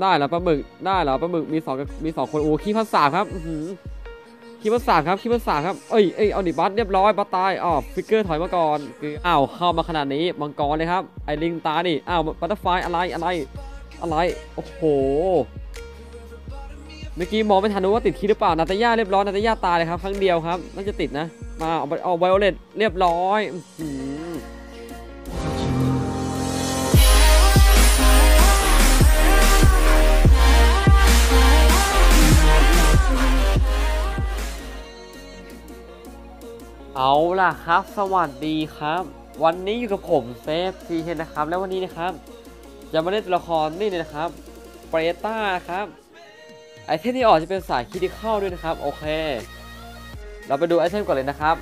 ได้เหรอปลาหมึกได้เหรอปลาหมึกมีสองมีสองคนโอ้ขี้พันสามครับอื้อหือขี้พันสามครับขี้พันสามครับเอ้ยเอ้ยเอาดิบัสเรียบร้อยบัสตายอ๋อฟิกเกอร์ถอยมาก่อนคืออ้าวเข้ามาขนาดนี้มังกรเลยครับไอลิงตาดิอ้าวบัตเตอร์ไฟอะไรอะไรอะไรโอ้โหเมื่อกี้มองไม่ทันรู้ว่าติดขี้หรือเปล่านาตาย่าเรียบร้อยนาตาย่าตายเลยครับครั้งเดียวครับน่าจะติดนะมาเอาเอาไวโอเลตเรียบร้อย เอาล่ะครับ สวัสดีครับ วันนี้อยู่กับผมเซฟซีเฮนนะครับ แล้ววันนี้นะครับ จะมาเล่นตัวละครนี่เลยนะครับเปรต้านะครับไอเทมที่ออกจะเป็นสายคิดเข้าด้วยนะครับ โอเค เราไปดูไอเทมก่อนเลยนะครับ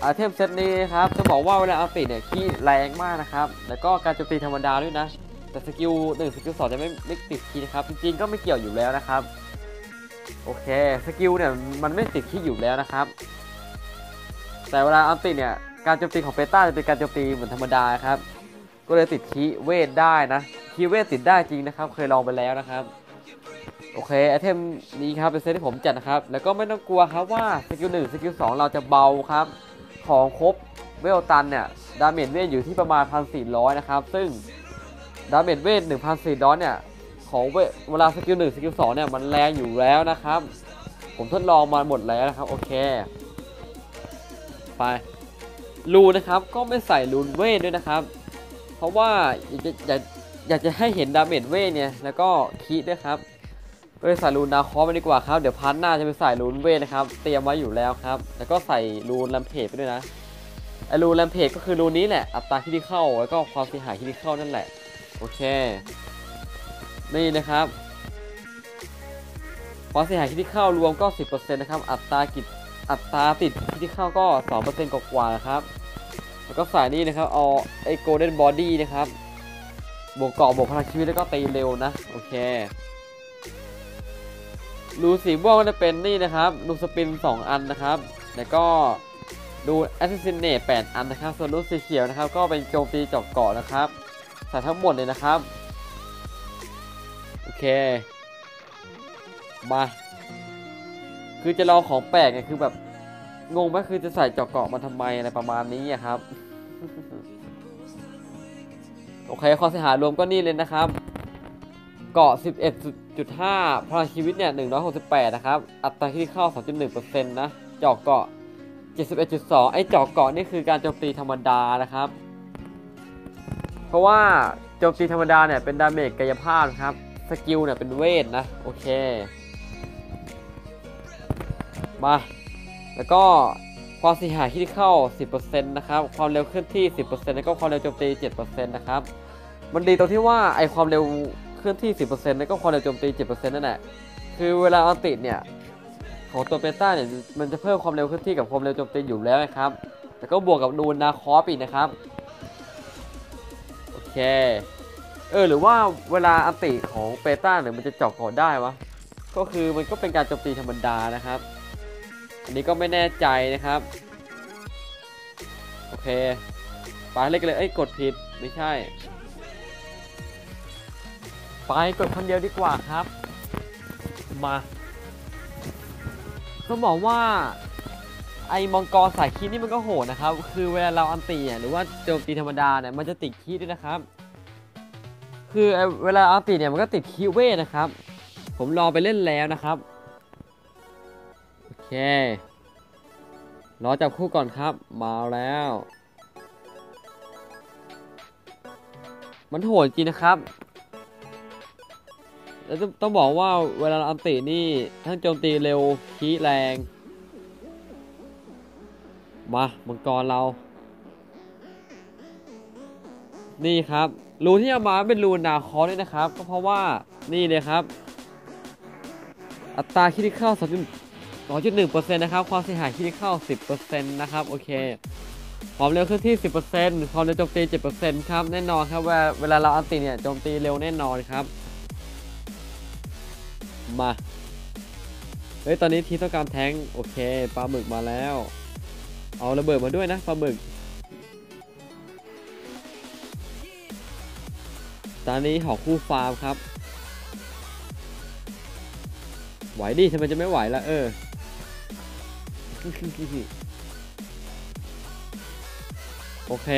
ไอเทมเซตนี้ครับจะบอกว่าเวลาอัลติเนี่ยขี้แรงมากนะครับ แล้วก็การโจมตีธรรมดาด้วยนะ แต่สกิลหนึ่งสกิลสองจะไม่ไม่ติดคีย์นะครับ จริงๆก็ไม่เกี่ยวอยู่แล้วนะครับ โอเค สกิลเนี่ยมันไม่ติดคีย์อยู่แล้วนะครับ แต่เวลาอัลติเนี่ย การโจมตีของเปต้าจะเป็นการโจมตีเหมือนธรรมดาครับ ก็เลยติดคีเวทได้นะคีเวทติดได้จริงนะครับ เคยลองไปแล้วนะครับ โอเคไอเทมนี้ครับเป็นเซตที่ผมจัดนะครับ แล้วก็ไม่ต้องกลัวครับว่าสกิลหนึ่งสกิลสองเราจะเบาครับ ของครบเวลตันเนี่ยดาเมจเวทอยู่ที่ประมาณ 1,400 นะครับ ซึ่งดาเมจเวท 1,400 เนี่ย ของเวเวลาสกิลหนึ่งสกิลสองเนี่ย มันแรงอยู่แล้วนะครับ ผมทดลองมาหมดแล้วนะครับ โอเค ไปรูนะครับก็ไม่ใส่รูนเวทด้วยนะครับ เพราะว่าอยากจะอยากจะให้เห็นดาเมจเวทเนี่ยแล้วก็คีด้วยครับก็เลยใส่รูนดาคอไปดีกว่าครับเดี๋ยวพันหน้าจะไปใส่รูนเวทนะครับเตรียมไว้อยู่แล้วครับ แล้วก็ใส่รูนแลมเพจไปด้วยนะไอรูนแลมเพจก็คือรูนนี้แหละอัตราคิดเข้าแล้วก็ความเสียหายคิดเข้านั่นแหละโอเคนี่นะครับความเสียหายคิดเข้ารวมก็ 10%นะครับ อัตรากิจ อัตราติดที่เข้าก็2%กว่าๆนะครับ แล้วก็สายนี้นะครับเอาไอ้โกลเด้นบอดี้นะครับบวกเกาะบวกพลังชีวิตแล้วก็ตีเร็วนะ โอเครูสีม่วงก็จะเป็นนี่นะครับรูสปิน 2 อันนะครับ แล้วก็ดูแอสซิสซินเนต8อันนะครับ ส่วนรูสีเขียวนะครับ ก็เป็นโจมตีจาะเกาะนะครับใส่ทั้งหมดเลยนะครับ โอเค มา คือจะรอของแปลกไงคือแบบงงไหมคือจะใส่เจาะเกาะมาทำไมอะไรประมาณนี้ครับ โอเคความเสียหายรวมก็นี่เลยนะครับ เกาะ 11.5 พลังชีวิตเนี่ย 168 นะครับ อัตราที่เข้า 2.1%นะเจาะเกาะ 71.2 ไอ้เจาะเกาะนี่คือการโจมตีธรรมดานะครับ เพราะว่าโจมตีธรรมดาเนี่ยเป็นดาเมจกายภาพครับ สกิลเนี่ยเป็นเวทนะ โอเค มา แล้วก็ความเสียหายที่เข้า 10%นะครับ ความเร็วเคลื่อนที่ 10%แล้วก็ความเร็วโจมตี 7%นะครับ มันดีตรงที่ว่าไอความเร็วเคลื่อนที่ 10%แล้วก็ความเร็วโจมตี 7%นั่นแหละ คือเวลาอัลติเนี่ยของตัวเบต้าเนี่ยมันจะเพิ่มความเร็วเคลื่อนที่กับความเร็วโจมตีอยู่แล้วนะครับ แล้วก็บวกกับดูนาคอปอีกนะครับ โอเค เออหรือว่าเวลาอัลติของเบต้าเนี่ยมันจะเจาะก่อนได้วะ ก็คือมันก็เป็นการโจมตีธรรมดานะครับ อันนี้ก็ไม่แน่ใจนะครับ โอเคไปเล่นกันเลย เอ้ย กดผิด ไม่ใช่ ไปกดคำเดียวดีกว่าครับ มาต้องบอกว่าไอ้มังกรสายคีนี่มันก็โหดนะครับ คือเวลาเราอันตีเนี่ยหรือว่าโจมตีธรรมดาเนี่ยมันจะติดคีด้วยนะครับ คือเวลาอันตีเนี่ยมันก็ติดคีเวทนะครับ ผมลองไปเล่นแล้วนะครับ เค รอจับคู่ก่อนครับ มาแล้ว มันโหดจริงนะครับ แล้วต้องบอกว่าเวลาอันตินี่ทั้งโจมตีเร็วคีแรง มามังกรเรา นี่ครับ รูที่เอามาเป็นรูนาคอด้วยนะครับ ก็เพราะว่านี่เลยครับ อัตราคิดเข้า 2.1%นะครับ ความเสียหายคิดเข้า10%นะครับ โอเค ความเร็วเคลื่อนที่ 10%ความเร็วโจมตี 7%ครับ แน่นอนครับว่าเวลาเราอันติเนี่ยโจมตีเร็วแน่นอนครับ มา เฮ้ย ตอนนี้ทีต้องการแทงโอเค ปลาหมึกมาแล้ว เอาระเบิดมาด้วยนะปลาหมึก ตอนนี้หอคู่ฟาร์มครับไหวดิทำไมจะไม่ไหวละเออ โอเค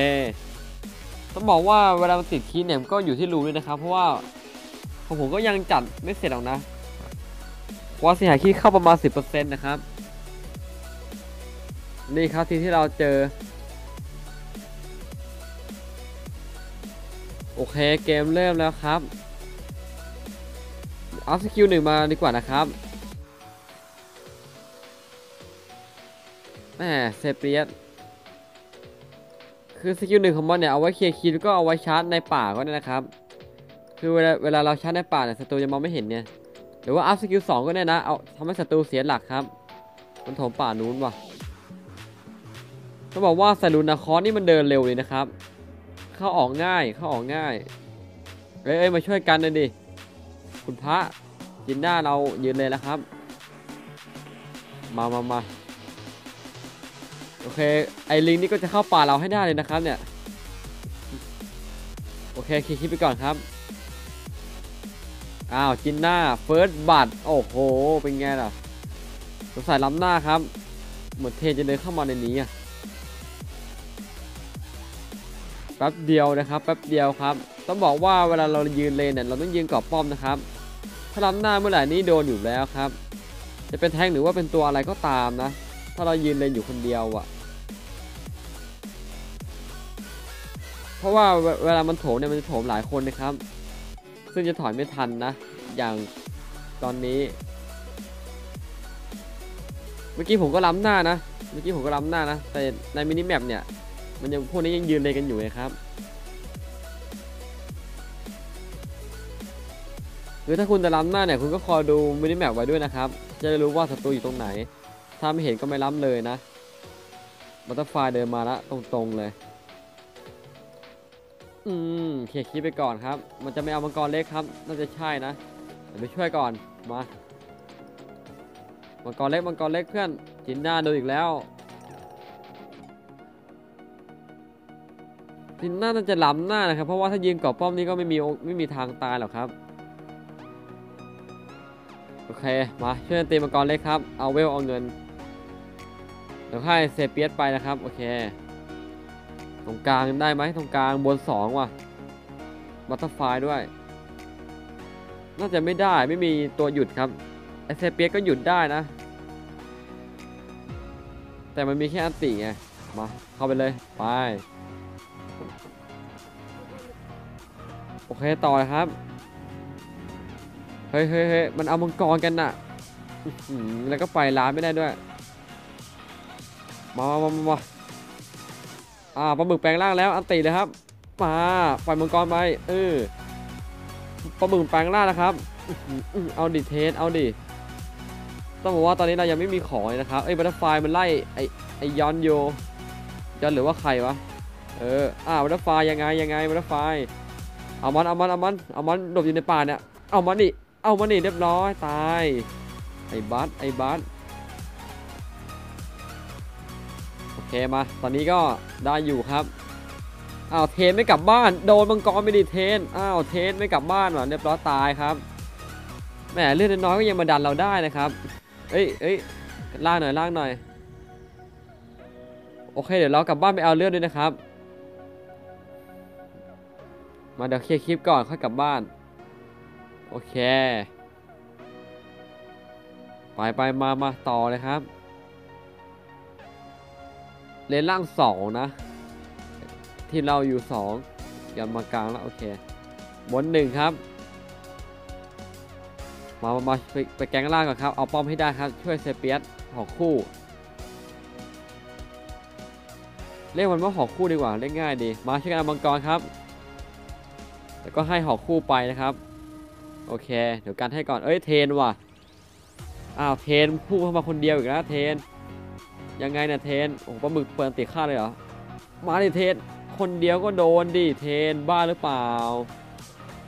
ต้องบอกว่าเวลามันติดคีย์เนี่ยมันก็อยู่ที่รูด้วยนะครับ เพราะว่าของผมก็ยังจัดไม่เสร็จหรอกนะความเสียหายคีย์เข้าประมาณ 10%นะครับ นี่ครับทีที่เราเจอ โอเคเกมเริ่มแล้วครับเอาสกิลหนึ่งมาดีกว่านะครับ แหมเซเปียสคือสกิลหนึ่งของมันเนี่ยเอาไว้เคลียร์คีย์แล้วก็เอาไว้ชาร์จในป่าก็ได้นะครับ คือเวลาเวลาเราชาร์จในป่าเนี่ยศัตรูจะมองไม่เห็นเนี่ยหรือว่าอัพสกิลสองก็ได้นะเอาทำให้ศัตรูเสียหลักครับ มันโถมป่านู้นว่ะต้องบอกว่าสลูนาคอสนี่มันเดินเร็วเลยนะครับ เข้าออกง่ายเข้าออกง่ายเอ้ยเอ้ยมาช่วยกันเลยดิคุณพระจินด้าเรายืนเลยแล้วครับ มามามา โอเค ไอลิงนี่ก็จะเข้าป่าเราให้ได้เลยนะครับเนี่ย โอเคคลิปไปก่อนครับ อ้าวจินด้าเฟิร์สบัตโอ้โห เป็นไงล่ะสงสัยล้ำหน้าครับ เหมือนเทจะเดินเข้ามาในนี้อะแป๊บเดียวนะครับ แป๊บเดียวครับ ต้องบอกว่าเวลาเรายืนเลนเนี่ย เราต้องยืนกรอบป้อมนะครับ ถ้าล้ำหน้าเมื่อไหร่นี่โดนอยู่แล้วครับ จะเป็นแทงหรือว่าเป็นตัวอะไรก็ตามนะ ถ้าเรายืนเลนอยู่คนเดียวอะเราะว่าเวลามันโถมเนี่ยมันจะโถมหลายคนนะครับ ซึ่งจะถอยไม่ทันนะ อย่างตอนนี้ เมื่อกี้ผมก็ล้ำหน้านะ เมื่อกี้ผมก็ล้ำหน้านะ แต่ในมินิแมปเนี่ย มันยังพวกนี้ยังยืนเลยกันอยู่นะครับคือถ้าคุณจะล้ำหน้าเนี่ยคุณก็คอยดูมินิแมปไว้ด้วยนะครับ จะได้รู้ว่าศัตรูอยู่ตรงไหน ถ้าไม่เห็นก็ไม่ล้ำเลยนะบัตเตอร์ไฟเดินมาล้วตรงๆเลย อืมเคลียร์คลิปไปก่อนครับ มันจะไม่เอามังกรเล็กครับ น่าจะใช่นะเดี๋ยวไปช่วยก่อน มา มังกรเล็ก มังกรเล็กเพื่อน จินหน้าโดนอีกแล้ว จินน่าน่าจะล้ำหน้านะครับ เพราะว่าถ้ายืนเกาะป้อมนี่ก็ไม่มีไม่มีทางตายหรอกครับ โอเค มาช่วยตีมังกรเล็กครับ เอาเวลเอาเงิน เดี๋ยวให้เซเปียสไปนะครับ โอเค ตรงกลางได้ไหมตรงกลางบนสองว่ะบัตเตอร์ไฟด้วย น่าจะไม่ได้ไม่มีตัวหยุดครับไอเซเปียสก็หยุดได้นะ แต่มันมีแค่อันติไงมาเข้าไปเลยไปโอเคต่อยครับเฮ้ยเฮ้ยเฮ้ยมันเอามังกรกันน่ะแล้วก็ไปร้านไม่ได้ด้วย มามามามามา อ่าปลาหมึกแปลงร่างแล้วอันติเลยครับมาปล่อยมังกรไปเออปลาหมึกแปลงร่างนะครับเอาดิเทสเอาดิต้องบอกว่าตอนนี้เรายังไม่มีของเลยนะครับเอ้บัตเตอร์ไฟมันไล่ไอไอยอนโยยอนหรือว่าใครวะเอออ่าบัตเตอร์ไฟยังไงยังไงบัตเตอร์ไฟเอามันเอามันเอามันเอามันหลบอยู่ในป่าเนี่ยเอามันนี่เอามันนี่เรียบร้อยตายไอ้บัสไอ้บัส เคมาตอนนี้ก็ได้อยู่ครับอ้าวเทนไม่กลับบ้านโดนมังกรไม่ดีเทนอ้าวเทนไม่กลับบ้านว่ะเรียบร้อยตายครับแหมเลือดน้อยก็ยังมาดันเราได้นะครับเอ้ยเอ้ยล่างหน่อยล่างหน่อยโอเคเดี๋ยวเรากลับบ้านไปเอาเลือดด้วยนะครับ มาเดี๋ยวเคลียร์คลิปก่อนค่อยกลับบ้านโอเค ไปไปมามาต่อเลยครับ เลนล่างสองนะ ที่เราอยู่สองกันมากลางแล้ว โอเค บนหนึ่งครับ มามามาไปไปแกงล่างก่อนครับ เอาป้อมให้ได้ครับ ช่วยเซเปียสหอกคู่เรียกมันว่าหอกคู่ดีกว่า เล่นง่ายดี มาช่วยกันเอามังกรครับแล้วก็ให้หอกคู่ไปนะครับ โอเค เดี๋ยวกันให้ก่อน เอ้ยเทนว่ะ อ้าวเทนพุ่เข้ามาคนเดียวอีกแล้วเทน ยังไงเนี่ยเทนโอ้โหปลาหมึกเปิดติค่าเลยเหรอ มาดิเทน คนเดียวก็โดนดิเทนบ้าหรือเปล่า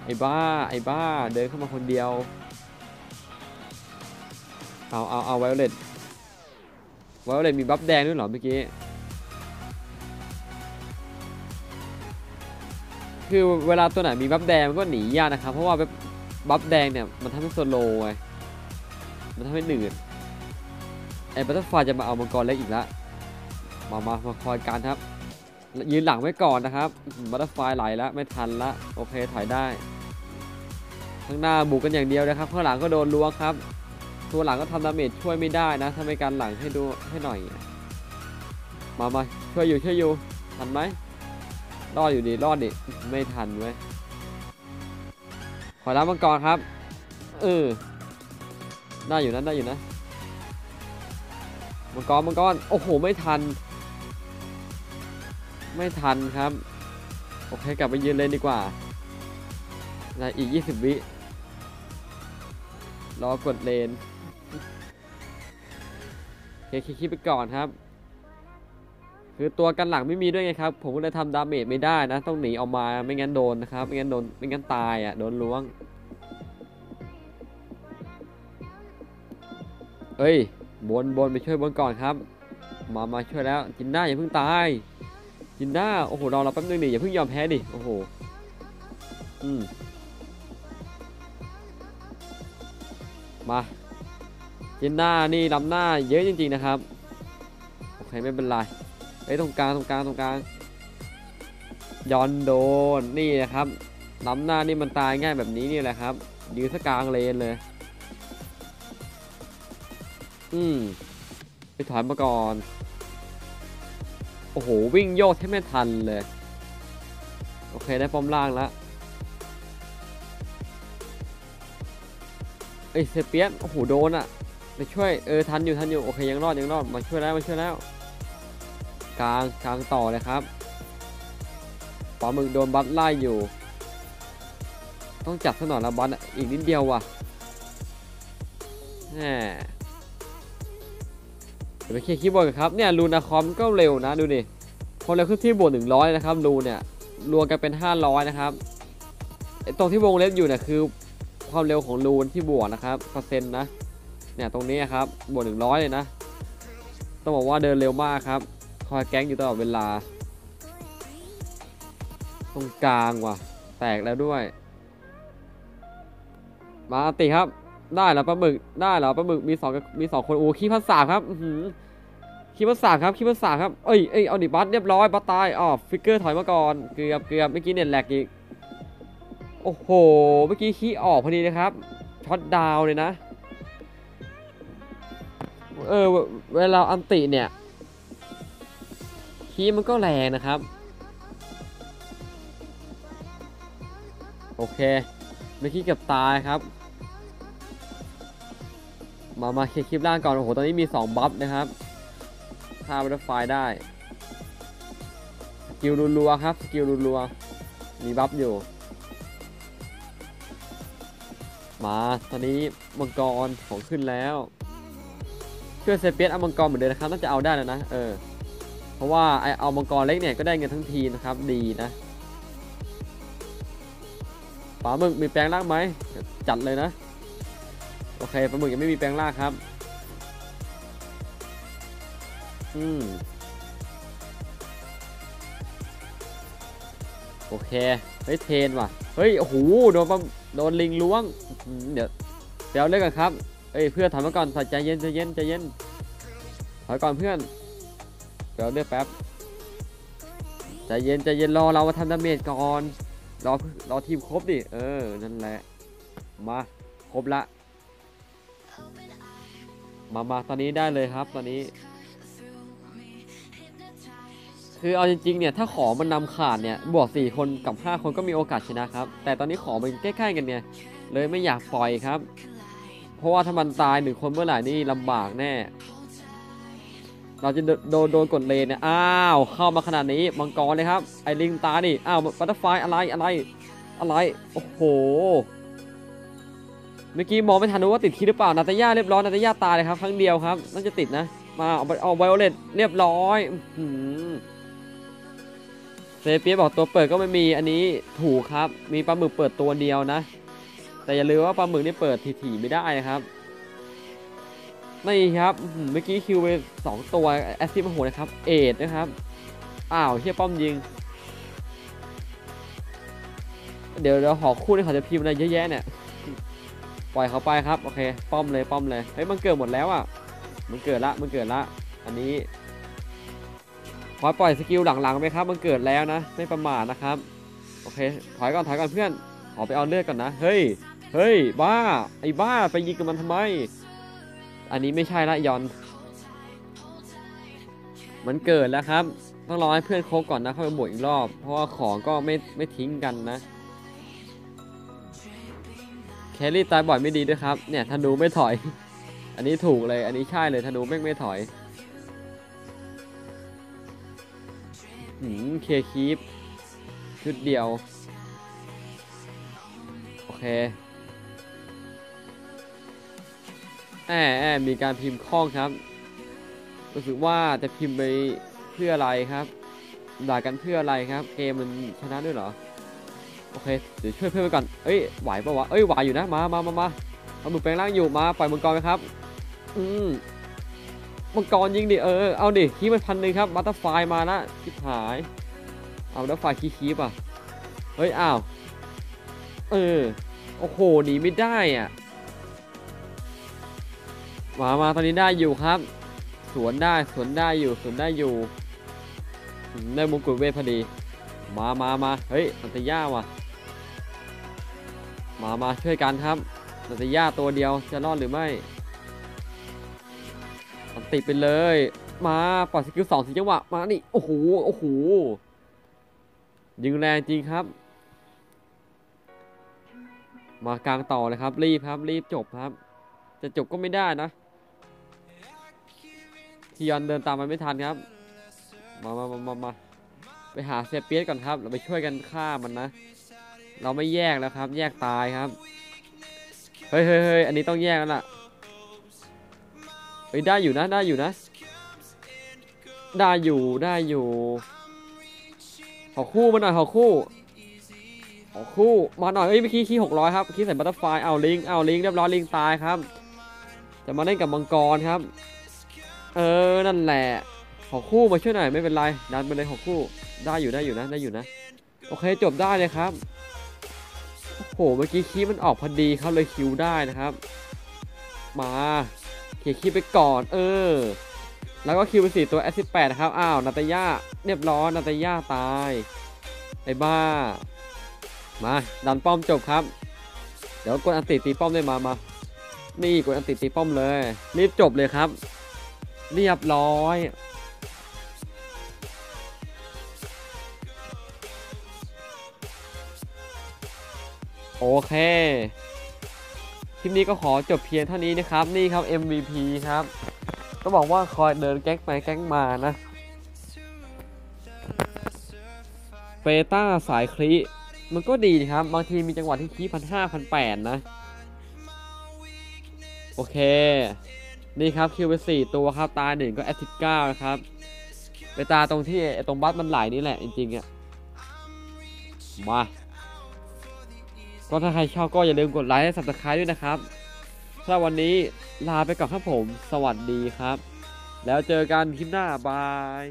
ไอ้บ้า ไอ้บ้า เดินเข้ามาคนเดียว เอาเอาเอาไวโอเลตไวโอเลตมีบัฟแดงด้วยเหรอเมื่อกี้ คือเวลาตัวไหนมีบัฟแดงมันก็หนียากนะครับ เพราะว่าบัฟแดงเนี่ยมันทำให้โซโลไงมันทำให้หนืด ไอ้บัตเตอร์ฟลายจะมาเอามังกรเล็กอีกแล้วมามามาคอยการครับ ยืนหลังไว้ก่อนนะครับบัตเตอร์ฟลายไหลแล้วไม่ทันละโอเคถอยได้ ข้างหน้าบุกกันอย่างเดียวนะครับ ข้างหลังก็โดนล้วงครับ ตัวหลังก็ทำดาเมจช่วยไม่ได้นะถ้าไม่การหลังให้ดูให้หน่อย มามาช่วยอยู่ช่วยอยู่ทันไหมรอดอยู่ดีรอดดิไม่ทันเว้ยขอรับมังกรครับเออได้อยู่นะได้อยู่นะ มังกรมังกรโอ้โห ไม่ทัน ไม่ทันครับ โอเค กลับไปยืนเลยดีกว่านะอีก 20 วิ รอกดเลนเคคิดไปก่อนครับ คือตัวกันหลังไม่มีด้วยไงครับ ผมก็เลยทำดาเมจไม่ได้นะ ต้องหนีออกมาไม่งั้นโดนนะครับ ไม่งั้นโดนไม่งั้นตายอะ โดนล้วง เฮ้ย บนบนไปช่วยบนก่อนครับ มามาช่วยแล้วจินด้าอย่าเพิ่งตาย จินด้าโอ้โหรอเราแป๊บนึงดิอย่าเพิ่งยอมแพ้ดิโอ้โหอืมมาจินด้านี่ลำหน้าเยอะจริงๆนะครับโอเคไม่เป็นไรไอ้ตรงกลางตรงกลางตรงกลางยอนโดนนี่นะครับลำหน้านี่มันตายง่ายแบบนี้นี่แหละครับยืนสกลางเลนเลย อืมไปถอยมาก่อน โอ้โห วิ่งโยกแทบไม่ทันเลย โอเคได้ป้อมล่างแล้วเอ้เซเปียสโอ้โหโดนอะไปช่วย เออ ทันอยู่ทันอยู่ โอเค ยังรอดยังรอด มาช่วยแล้วมาช่วยแล้ว กลางกลางต่อเลยครับปลาหมึกโดนบัตไล่อยู่ ต้องจับซะหน่อยละบัตอะอีกนิดเดียวว่ะแหม ดี๋ยวไปเคลียร์คีย์บอร์ดกันครับเนี่ยรูนาคอมก็เร็วนะดูดิคนเร็วขึ้นที่บวกหนึ่งร้อยนะครับรูเนี่ยรวมกันเป็นห้าร้อยนะครับไอตรงที่วงเล็บอยู่เนี่ยคือความเร็วของรูนที่บวกนะครับเปอร์เซ็นต์นะเนี่ยตรงนี้ครับบวกหนึ่งร้อยเลยนะ ต้องบอกว่าเดินเร็วมากครับคอยแก๊งอยู่ตลอดเวลา ตรงกลางว่ะ แตกแล้วด้วย มาติครับ ได้แล้วปลาหมึกได้แล้วปลาหมึกมีสองมีสองคนโอ้ขี้พันสามครับอื้อหือขี้พันสามครับขี้พันสามครับเอ้ยเอ้ยเอาดิบัสเรียบร้อยบัสตายอ๋อฟิกเกอร์ถอยมาก่อนเกือบเกือบเมื่อกี้เน็ตแหลกอีกโอ้โหเมื่อกี้ขี้ออกพอดีนะครับช็อตดาวเลยนะเออเวลาอันติเนี่ยขี้มันก็แรงนะครับ โอเคเมื่อกี้เกือบตายครับ มา มาเคลียร์คลิปล่างก่อน โอ้โห ตอนนี้มี 2 บัฟนะครับฆ่าบัตเตอร์ไฟได้สกิลรัวๆครับ สกิลรัวๆมีบัฟอยู่ มา ตอนนี้มังกรของขึ้นแล้วช่วยเซเปียสเอามังกรเหมือนเดิมนะครับ น่าจะเอาได้แล้วนะ เออ เพราะว่าไอเอามังกรเล็กเนี่ยก็ได้เงินทั้งทีนะครับ ดีนะป๋ามึงมีแปลงร่างไหม จัดเลยนะ โอเคปลาหมึกยังไม่มีแปลงร่างครับ อืม โอเค เฮ้ยเทนว่ะ เฮ้ย โอ้โห โดนปลาโดนลิงล้วง เดี๋ยวเดี๋ยวเล่นกันครับ เอ้ย เพื่อนถอยมาก่อนใจเย็นใจเย็นใจเย็น ถอยก่อนเพื่อน เดี๋ยวเลือกแป๊บ ใจเย็นใจเย็นรอเรามาทำดาเมจก่อน รอรอทีมครบดิ เออ นั่นแหละ มา ครบละ มามาตอนนี้ได้เลยครับ ตอนนี้ คือเอาจริงๆเนี่ยถ้าของมันนำขาดเนี่ยบวก4คนกับ 5 คนก็มีโอกาสชนะครับ แต่ตอนนี้ของมันใกล้ๆกันเนี่ยเลยไม่อยากปล่อยครับ เพราะว่าถ้ามันตายหนึ่งคนเมื่อไหร่นี่ลำบากแน่ เราจะโดนโดนกดเลนเนี่ยอ้าวเข้ามาขนาดนี้มังกรเลยครับไอ้ลิงตานี่อ้าวบัตเตอร์ไฟอะไรอะไรอะไรโอ้โห เมื่อกี้มองไม่ทันว่าติดคีหรือเปล่านาตาย่าเรียบร้อยนาตาย่าตายเลยครับครั้งเดียวครับน่าจะติดนะ มาเอาเอาไวโอเลตเรียบร้อยเซเปียบอกตัวเปิดก็ไม่มีอันนี้ถูกครับ มีปลาหมึกเปิดตัวเดียวนะ แต่อย่าลืมว่าปลาหมึกนี่เปิดถี่ๆไม่ได้นะครับนี่ครับเมื่อกี้คิวไปสองตัวแอสซิมโหนะครับเอ็ดนะครับอ้าวเฮียป้อมยิง เดี๋ยวเดี๋ยวหอคู่นี่เขาจะพิมพ์อะไรเยอะแยะเนี่ย ปล่อยเขาไปครับโอเคป้อมเลยป้อมเลยเฮ้ยมันเกิดหมดแล้วอะมันเกิดละมันเกิดละอันนี้ขอปล่อยสกิลหลังๆไปครับมันเกิดแล้วนะไม่ประมาทนะครับโอเคถอยก่อนถอยก่อนเพื่อนขอไปเอาเลือดก่อนนะเฮ้ยเฮ้ยบ้าไอ้บ้าไปยิงกับมันทำไม อันนี้ไม่ใช่ละยอน มันเกิดแล้วครับต้องรอให้เพื่อนโคก่อนนะเข้าไปบวกอีกรอบ เพราะว่าของก็ไม่ไม่ทิ้งกันนะ ครี่ตายบ่อยไม่ดีด้วยครับ เนี่ยธนูไม่ถอย อันนี้ถูกเลย อันนี้ใช่เลยธนูแม่ไม่ถอยหืมเคคีปชุดเดียว โอเคแอบแอบมีการพิมพ์ข้องครับ รู้สึกว่าจะพิมพ์ไปเพื่ออะไรครับ ด่ากันเพื่ออะไรครับ เกมมันชนะด้วยเหรอ โอเค เดี๋ยวช่วยเพื่อนไปก่อน เอ้ย ไหวปะวะ เอ้ย ไหวอยู่นะ มามามามาเอาหมึกแปลงร่างอยู่ มา ปล่อยมังกรไปครับ อืมมังกรยิงดิ เออ เอาดิ คีบมันพันหนึ่งครับ บัตเตอร์ไฟมาละชิบหาย เอาบัตเตอร์ไฟคีคีบอะ เฮ้ย อ้าว เออ โอ้โห หนีไม่ได้อะ มา มา ตอนนี้ได้อยู่ครับ สวนได้ สวนได้อยู่ สวนได้อยู่อืมได้มงกุฎเวทพอดี มามามาเฮ้ยนันตย่าว่ะ มามาช่วยกันครับนันตย่าตัวเดียวจะรอดหรือไม่อันติดไปเลย มาปล่อยสกิลสองสีจังหวะมานี่โอ้โหโอ้โหยิงแรงจริงครับ มากลางต่อเลยครับ รีบครับ รีบจบครับ จะจบก็ไม่ได้นะทียอนเดินตามมันไม่ทันครับ มามามามามาไปหาเซเปียสก่อนครับ เราไปช่วยกันฆ่ามันนะ เราไม่แยกแล้วครับ แยกตายครับเฮ้ยเฮ้ยเฮ้ยอันนี้ต้องแยกแล้วล่ะ เฮ้ยได้อยู่นะได้อยู่นะ ได้อยู่ได้อยู่ ขอคู่มาหน่อยขอคู่ ขอคู่มาหน่อย เอ้ยเมื่อกี้คีหกร้อยครับคีใส่บัตเตอร์ไฟเอาลิงเอาลิงเรียบร้อยลิงตายครับ จะมาเล่นกับมังกรครับ เออนั่นแหละ ขอคู่มาช่วยหน่อยไม่เป็นไรดันไปเลยขอคู่ ได้อยู่ได้อยู่นะได้อยู่นะโอเคจบได้เลยครับ หเมื่อกี้คีมันออกพอดีครับเลยคิวได้นะครับ มาเคลียคีไปก่อน เออ แล้วก็คิวไปสี่ตัวแอสิแปดนะครับ อ้าว นาตาย่าเรียบร้อยนาตาย่าตาย ไอ้บ้า มาดันป้อมจบครับ เดี๋ยวกดอันติตีป้อมได้มามานี่กดอันติตีป้อมเลย รีบจบเลยครับ เรียบร้อย โอเค คลิปนี้ก็ขอจบเพียงเท่านี้นะครับ นี่ครับ MVP ครับต้องบอกว่าคอยเดินแก๊กไปแก๊กมานะเปต้าสายคลีมันก็ดีนะครับ บางทีมีจังหวะที่คีพันห้าพันแปดนะ โอเค นี่ครับคิวไปสี่ตัวครับ ตาหนึ่งก็แอตทิเก้านะครับไปตาตรงที่ตรงบัสมันไหลนี่แหละจริงๆอะมา ก็ถ้าใครชอบก็อย่าลืมกดไลค์และสับสไคร b e ด้วยนะครับสำหรับวันนี้ลาไปก่อนครับผม สวัสดีครับ แล้วเจอกันคลิปหน้าบาย